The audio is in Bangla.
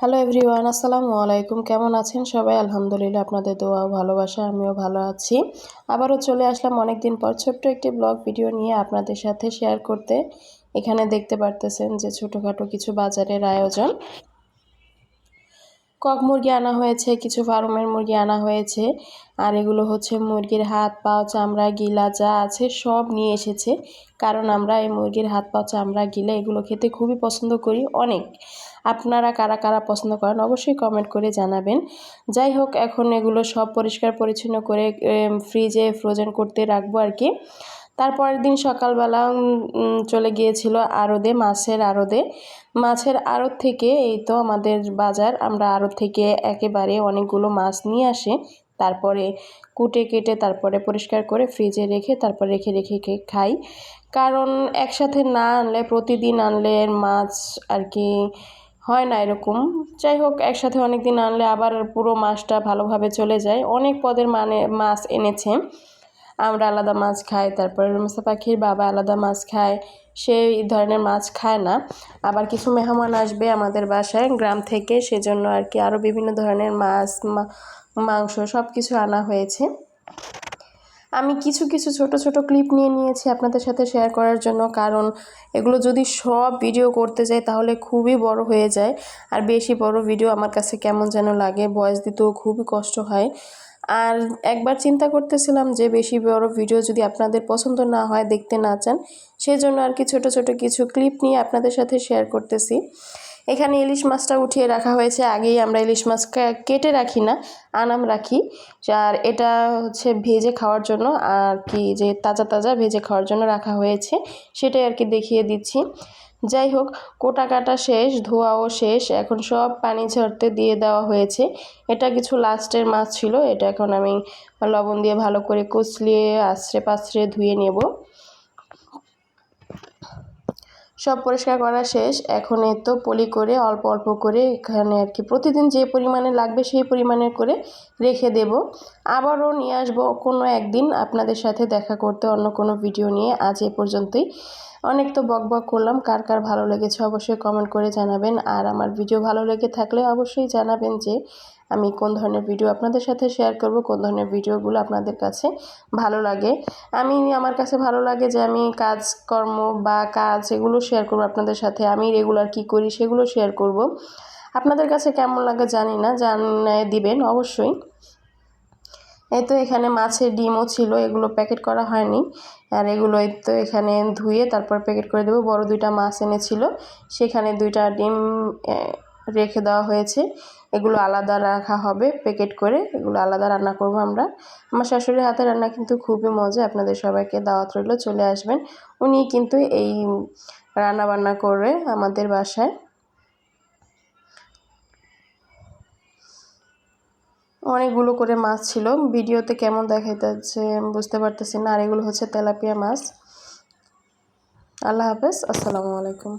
হ্যালো এভরিওয়ান আসসালামু আলাইকুম। কেমন আছেন সবাই? আলহামদুলিল্লাহ, আপনাদের দোয়া ভালোবাসা আমিও ভালো আছি। আবারও চলে আসলাম অনেক দিন পর ছোট্ট একটি ব্লগ ভিডিও নিয়ে আপনাদের সাথে শেয়ার করতে। এখানে দেখতে পারতেছেন যে ছোটোখাটো কিছু বাজারের আয়োজন। কক মুরগি আনা হয়েছে, কিছু ফার্মের মুরগি আনা হয়েছে, আর এগুলো হচ্ছে মুরগির হাত, পাও, চামড়া, গিলা যা আছে সব নিয়ে এসেছে। কারণ আমরা এই মুরগির হাত, পাও, চামড়া, গিলা এগুলো খেতে খুবই পছন্দ করি অনেক। আপনারা কারা কারা পছন্দ করেন অবশ্যই কমেন্ট করে জানাবেন। যাই হোক, এখন এগুলো সব পরিষ্কার পরিচ্ছন্ন করে ফ্রিজে ফ্রোজেন করতে রাখব আর কি। তারপরের দিন সকালবেলা চলে গিয়েছিল আড়দে মাছের আড়দে মাছের আড়ত থেকে এই তো আমাদের বাজার, আমরা আড়ত থেকে একেবারে অনেকগুলো মাছ নিয়ে আসে। তারপরে কুটে কেটে তারপরে পরিষ্কার করে ফ্রিজে রেখে তারপর রেখে রেখে খাই। কারণ একসাথে না আনলে, প্রতিদিন আনলে মাছ আর কি হয় না এরকম। যাই হোক, একসাথে অনেক দিন আনলে আবার পুরো মাছটা ভালোভাবে চলে যায়। অনেক পদের মানে মাছ এনেছে। আমরা আলাদা মাছ খাই, তারপরে রুমসা পাখির বাবা আলাদা মাছ খায় সেই ধরনের মাছ খায় না। আবার কিছু মেহমান আসবে আমাদের বাসায় গ্রাম থেকে, সেজন্য আর কি আরও বিভিন্ন ধরনের মাছ মাংস সব কিছু আনা হয়েছে। আমি কিছু কিছু ছোট ছোট ক্লিপ নিয়ে নিয়েছি আপনাদের সাথে শেয়ার করার জন্য। কারণ এগুলো যদি সব ভিডিও করতে যাই, তাহলে খুবই বড় হয়ে যায়। আর বেশি বড় ভিডিও আমার কাছে কেমন যেন লাগে ভয়েস দিতেও খুবই কষ্ট হয়। আর একবার চিন্তা করতেছিলাম যে, বেশি বড় ভিডিও যদি আপনাদের পছন্দ না হয়, দেখতে না চান, সেজন্য আর কি ছোট ছোট কিছু ক্লিপ নিয়ে আপনাদের সাথে শেয়ার করতেছি। এখানে ইলিশ মাছটা উঠিয়ে রাখা হয়েছে। আগেই আমরা ইলিশ মাছ কেটে রাখি না, আনাম রাখি। আর এটা হচ্ছে ভেজে খাওয়ার জন্য আর কি যে তাজা তাজা ভেজে খাওয়ার জন্য রাখা হয়েছে, সেটাই আর কি দেখিয়ে দিচ্ছি। যাই হোক, কোটা কাটা শেষ, ধোয়াও শেষ। এখন সব পানি ঝরতে দিয়ে দেওয়া হয়েছে। এটা কিছু লাস্টের মাছ ছিল, এটা এখন আমি লবণ দিয়ে ভালো করে কুচলিয়ে আশ্রে পাশ্রে ধুয়ে নেব। সব পরিষ্কার করা শেষ। এখন তো পলি করে অল্প অল্প করে এখানে আর কি প্রতিদিন যে পরিমাণে লাগবে সেই পরিমাণে করে রেখে দেব। আবারও নিয়ে আসব কোনো একদিন আপনাদের সাথে দেখা করতে অন্য কোনো ভিডিও নিয়ে। আজ এ পর্যন্তই। অনেক তো বক বক করলাম, কার কার ভালো লেগেছে অবশ্যই কমেন্ট করে জানাবেন। আর আমার ভিডিও ভালো লেগে থাকলে অবশ্যই জানাবেন যে আমি কোন ধরনের ভিডিও আপনাদের সাথে শেয়ার করব, কোন ধরনের ভিডিওগুলো আপনাদের কাছে ভালো লাগে। আমি, আমার কাছে ভালো লাগে যে আমি কাজকর্ম বা কাজ এগুলো শেয়ার করব আপনাদের সাথে, আমি রেগুলার কি করি সেগুলো শেয়ার করব। আপনাদের কাছে কেমন লাগে জানি না, জানায় দিবেন অবশ্যই। এই তো এখানে মাছের ডিমও ছিল, এগুলো প্যাকেট করা হয়নি। আর এগুলো তো এখানে ধুয়ে তারপর প্যাকেট করে দেবো। বড় দুইটা মাছ এনেছিল, সেখানে দুইটা ডিম রেখে দেওয়া হয়েছে। এগুলো আলাদা রাখা হবে প্যাকেট করে এগুলো আলাদা রান্না করব আমরা। আমার শাশুড়ির হাতে রান্না কিন্তু খুবই মজা আপনাদের সবাইকে দাওয়াত রইল, চলে আসবেন। উনি কিন্তু এই রান্না বান্না করে আমাদের বাসায়। অনেকগুলো করে মাছ ছিল। ভিডিওতে কেমন দেখাইতেছে বুঝতে পারতেছি না, আর এগুলো হচ্ছে তেলাপিয়া মাছ। আল্লাহ হাফেজ, আসসালামু আলাইকুম।